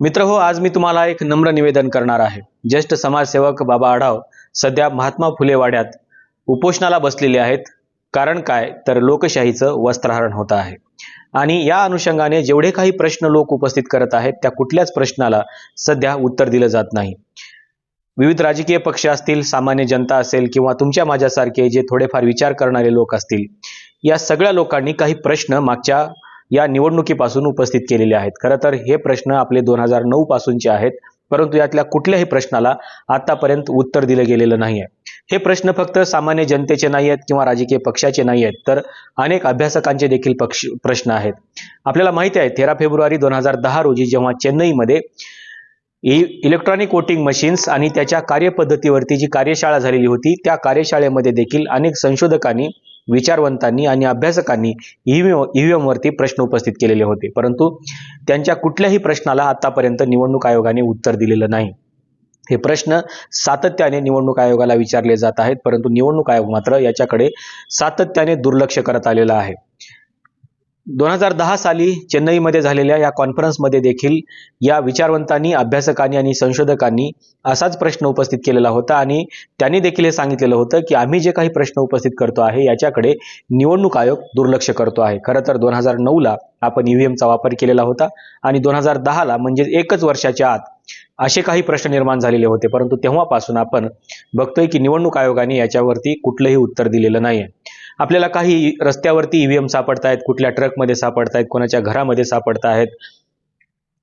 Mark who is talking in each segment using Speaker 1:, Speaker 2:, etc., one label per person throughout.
Speaker 1: मित्र हो आज मी तुम्हाला एक नम्र निवेदन करणार आहे. ज्येष्ठ समाजसेवक बाबा आढाव सध्या महात्मा फुले वाड्यात उपोषणाला बसलेले आहेत. कारण काय? तर लोकशाहीचं वस्त्रहरण होत आहे. आणि या अनुषंगाने जेवढे काही प्रश्न लोक उपस्थित करत आहेत त्या कुठल्याच प्रश्नाला सध्या उत्तर दिलं जात नाही. विविध राजकीय पक्ष असतील सामान्य जनता असेल किंवा तुमच्या माझ्यासारखे जे थोडेफार विचार करणारे लोक असतील या सगळ्या लोकांनी काही प्रश्न मागच्या या निवडणुकीपासून उपस्थित केलेले आहेत. खरं तर हे प्रश्न आपले दोन हजार नऊ पासूनचे आहेत परंतु यातल्या कुठल्याही प्रश्नाला आतापर्यंत उत्तर दिलं गेलेलं नाही आहे हे प्रश्न फक्त सामान्य जनतेचे नाही आहेत किंवा राजकीय पक्षाचे नाही आहेत तर अनेक अभ्यासकांचे देखील पक्ष प्रश्न आहेत. आपल्याला माहिती आहे तेरा फेब्रुवारी दोन हजार दहा रोजी जेव्हा चेन्नईमध्ये इ इलेक्ट्रॉनिक वोटिंग मशीन्स आणि त्याच्या कार्यपद्धतीवरती जी कार्यशाळा झालेली होती त्या कार्यशाळेमध्ये देखील अनेक संशोधकांनी विचारवंतांनी आणि अभ्यासकांनी ईव्हीएम वरती प्रश्न उपस्थित केलेले होते. परंतु त्यांच्या कुठल्याही प्रश्नाला आतापर्यंत निवडणूक आयोगाने उत्तर दिलेलं नाही. हे प्रश्न सातत्याने निवडणूक आयोगाला विचारले जात आहेत परंतु निवडणूक आयोग मात्र याच्याकडे सातत्याने दुर्लक्ष करत आलेलं आहे. दोन हजार दहा साली चेन्नईमध्ये झालेल्या या कॉन्फरन्समध्ये देखील या विचारवंतांनी अभ्यासकांनी आणि संशोधकांनी असाच प्रश्न उपस्थित केलेला होता आणि त्यांनी देखील हे सांगितलेलं होतं की आम्ही जे काही प्रश्न उपस्थित करतो आहे याच्याकडे निवडणूक आयोग दुर्लक्ष करतो आहे. खरं तर दोन हजार नऊला आपण ईव्हीएमचा वापर केलेला होता आणि दोन हजार दहाला म्हणजे एकच वर्षाच्या आत असे काही प्रश्न निर्माण झालेले होते. परंतु तेव्हापासून आपण बघतोय की निवडणूक आयोगाने याच्यावरती कुठलंही उत्तर दिलेलं नाही आपल्याला काही रस्त्यावरती ईव्हीएम सापडत आहेत कुठल्या ट्रकमध्ये सापडत आहेत कोणाच्या घरामध्ये सापडत आहेत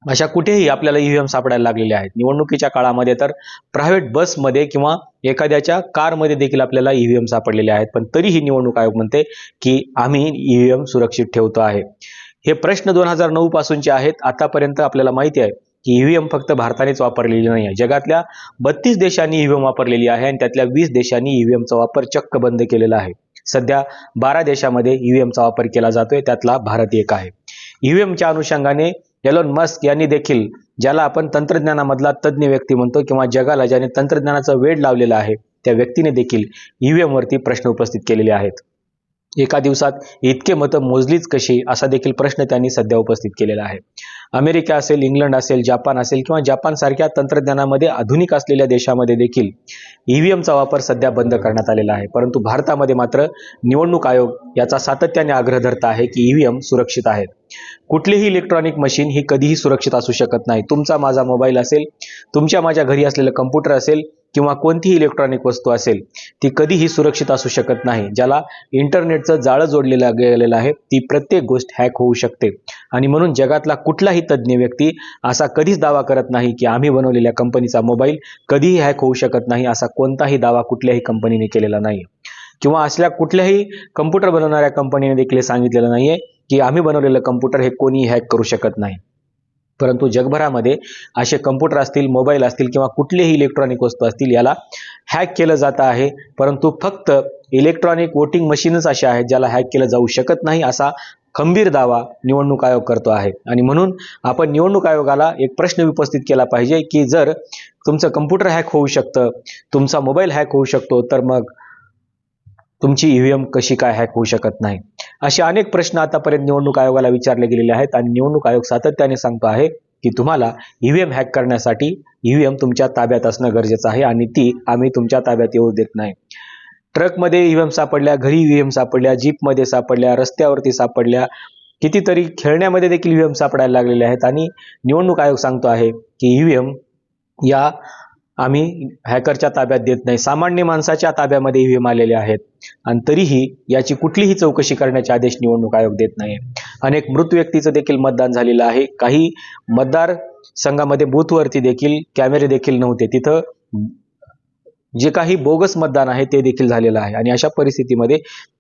Speaker 1: अशा कुठेही आपल्याला ईव्हीएम सापडायला लागलेले आहेत. निवडणुकीच्या काळामध्ये तर प्रायव्हेट बसमध्ये किंवा एखाद्याच्या कारमध्ये देखील आपल्याला ईव्हीएम सापडलेले आहेत. पण तरीही निवडणूक आयोग म्हणते की आम्ही ईव्हीएम सुरक्षित ठेवतो आहे. हे प्रश्न दोन हजार नऊ पासूनचे आहेत. आतापर्यंत आपल्याला माहिती आहे की ईव्हीएम फक्त भारतानेच वापरलेली नाही आहे. जगातल्या बत्तीस देशांनी ईव्हीएम वापरलेली आहे आणि त्यातल्या वीस देशांनी ईव्हीएमचा वापर चक्क बंद केलेला आहे. सध्या बारा देशामध्ये ईव्हीएमचा वापर केला जातोय त्यातला भारत एक आहे. ईव्हीएमच्या अनुषंगाने एलोन मस्क यांनी देखील ज्याला आपण तंत्रज्ञानामधला तज्ज्ञ व्यक्ती म्हणतो किंवा जगाला ज्याने तंत्रज्ञानाचा वेड लावलेला आहे त्या व्यक्तीने देखील ईव्हीएमवरती प्रश्न उपस्थित केलेले आहेत. एका दिवसात इतके मतं मोजलीच कशी असा देखील प्रश्न त्यांनी सध्या उपस्थित केलेला आहे. अमेरिका असेल इंग्लंड असेल जापान असेल किंवा जपानसारख्या तंत्रज्ञानामध्ये आधुनिक असलेल्या देशामध्ये देखील ईव्हीएमचा वापर सध्या बंद करण्यात आलेला आहे. परंतु भारतामध्ये मात्र निवडणूक आयोग याचा सातत्याने आग्रह धरत आहे की ईव्हीएम सुरक्षित आहेत. कुठलीही इलेक्ट्रॉनिक मशीन ही कधीही सुरक्षित असू शकत नाही. तुमचा माझा मोबाईल असेल तुमच्या माझ्या घरी असलेलं कम्प्युटर असेल किंवा कोणतीही इलेक्ट्रॉनिक वस्तू असेल ती कधीही सुरक्षित असू शकत नाही. ज्याला इंटरनेटचं जाळं जोडलेलं गेलेलं आहे ती प्रत्येक गोष्ट हॅक होऊ शकते. आणि म्हणून जगातला कुठलाही तज्ज्ञ व्यक्ती असा कधीच दावा करत नाही की आम्ही बनवलेल्या कंपनीचा मोबाईल कधीही हॅक होऊ शकत नाही असा कोणताही दावा कुठल्याही कंपनीने केलेला नाही किंवा असल्या कुठल्याही कम्प्युटर बनवणाऱ्या कंपनीने देखील सांगितलेलं नाहीये की आम्ही बनवलेलं कम्प्युटर हे कोणीही हॅक करू शकत नाही. परंतु जगभरामध्ये असे कम्प्युटर असतील मोबाईल असतील किंवा कुठलेही इलेक्ट्रॉनिक वस्तू असतील याला हॅक केलं जात आहे. परंतु फक्त इलेक्ट्रॉनिक वोटिंग मशीनच अशा आहेत ज्याला हॅक केलं जाऊ शकत नाही असा खंबीर दावा निवडणूक आयोग करतो आहे. आणि म्हणून आपण निवडणूक आयोगाला एक प्रश्न उपस्थित केला पाहिजे की जर तुमचं कम्प्युटर हॅक होऊ शकतं तुमचा मोबाईल हॅक होऊ शकतो तर मग तुमची ईव्हीएम कशी काय हॅक होऊ शकत नाही? असे अनेक प्रश्न आतापर्यंत निवडणूक आयोगाला विचारले गेलेले आहेत आणि निवडणूक आयोग सातत्याने सांगतो आहे की तुम्हाला ईव्हीएम हॅक करण्यासाठी ईव्हीएम तुमच्या ताब्यात असणं गरजेचं आहे आणि ती आम्ही तुमच्या ताब्यात येऊ देत नाही. ट्रकमध्ये ईव्हीएम सापडल्या घरी ईव्हीएम सापडल्या जीपमध्ये सापडल्या रस्त्यावरती सापडल्या कितीतरी खेळण्यामध्ये देखील ईव्हीएम सापडायला लागलेले आहेत आणि निवडणूक आयोग सांगतो आहे की ईव्हीएम या आम्ही हॅकरच्या ताब्यात देत नाही. सामान्य माणसाच्या ताब्यामध्ये ईव्हीएम आलेले आहेत. आणि तरीही याची कुठलीही चौकशी करण्याचे आदेश निवडणूक आयोग देत नाही. अनेक मृत व्यक्तीचं देखील मतदान झालेलं आहे. काही मतदार संघामध्ये बूथवरती देखील कॅमेरे देखील नव्हते. तिथं जे काही बोगस मतदान आहे ते देखील झालेलं आहे. आणि अशा परिस्थितीमध्ये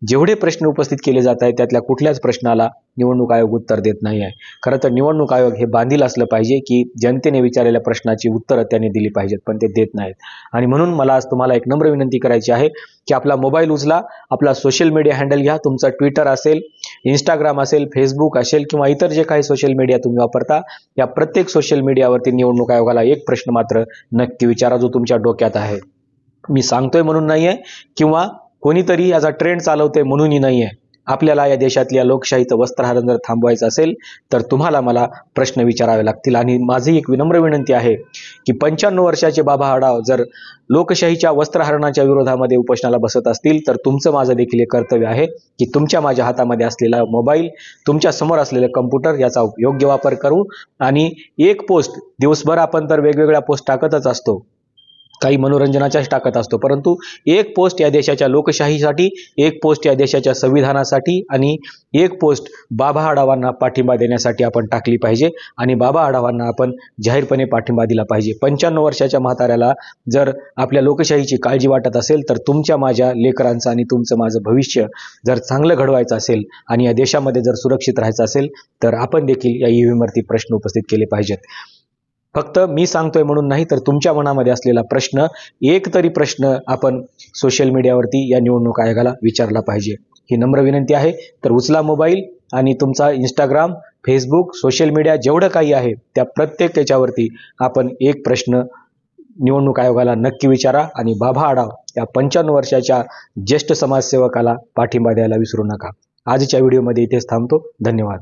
Speaker 1: जेवढे प्रश्न उपस्थित केले जात आहेत त्यातल्या कुठल्याच प्रश्नाला निवडणूक आयोग उत्तर देत नाही आहे. खरं तर निवडणूक आयोग हे बांधील असलं पाहिजे की जनतेने विचारलेल्या प्रश्नाची उत्तरं त्यांनी दिली पाहिजेत पण ते देत नाहीत. आणि म्हणून मला आज तुम्हाला एक नम्र विनंती करायची आहे की आपला मोबाईल उचला आपला सोशल मीडिया हँडल घ्या. तुमचा ट्विटर असेल इंस्टाग्राम असेल फेसबुक असेल किंवा इतर जे काही सोशल मीडिया तुम्ही वापरता या प्रत्येक सोशल मीडियावरती निवडणूक आयोगाला एक प्रश्न मात्र नक्की विचारा जो तुमच्या डोक्यात आहे. मी सांगतोय म्हणून नाहीये किंवा कोणीतरी याचा ट्रेंड चालवतोय म्हणूनही नाहीये. आपल्याला या देशातल्या लोकशाहीचं वस्त्रहरण जर थांबवायचं असेल तर तुम्हाला मला प्रश्न विचारावे लागतील. आणि माझी एक विनम्र विनंती आहे की पंच्याण्णव वर्षाचे बाबा आडाव जर लोकशाहीच्या वस्त्रहरणाच्या विरोधामध्ये उपोषणाला बसत असतील तर तुमचं माझं देखील एक कर्तव्य आहे की तुमच्या माझ्या हातामध्ये असलेला मोबाईल तुमच्यासमोर असलेलं कम्प्युटर याचा योग्य वापर करू. आणि एक पोस्ट दिवसभर आपण तर वेगवेगळ्या पोस्ट टाकतच असतो. काही मनोरंजनाच्याच टाकत असतो. परंतु एक पोस्ट या देशाच्या लोकशाहीसाठी एक पोस्ट या देशाच्या संविधानासाठी आणि एक पोस्ट बाबा आढावांना पाठिंबा देण्यासाठी आपण टाकली पाहिजे आणि बाबा आढावांना आपण जाहीरपणे पाठिंबा दिला पाहिजे. पंच्याण्णव वर्षाच्या म्हाताऱ्याला जर आपल्या लोकशाहीची काळजी वाटत असेल तर तुमच्या माझ्या लेकरांचं आणि तुमचं माझं भविष्य जर चांगलं घडवायचं असेल आणि या देशामध्ये जर सुरक्षित राहायचं असेल तर आपण देखील या ईव्हीएमवरती प्रश्न उपस्थित केले पाहिजेत. फक्त मी सांगतोय म्हणून नाही तर तुमच्या मनामध्ये असलेला प्रश्न एक तरी प्रश्न आपण सोशल मीडियावरती या निवडणूक आयोगाला विचारला पाहिजे. ही नम्र विनंती आहे. तर उचला मोबाईल आणि तुमचा इंस्टाग्राम फेसबुक सोशल मीडिया जेवढं काही आहे त्या प्रत्येक याच्यावरती आपण एक प्रश्न निवडणूक आयोगाला नक्की विचारा आणि बाबा आडाव या पंच्याण्णव वर्षाच्या ज्येष्ठ समाजसेवकाला पाठिंबा द्यायला विसरू नका. आजच्या व्हिडिओमध्ये इथेच थांबतो. धन्यवाद.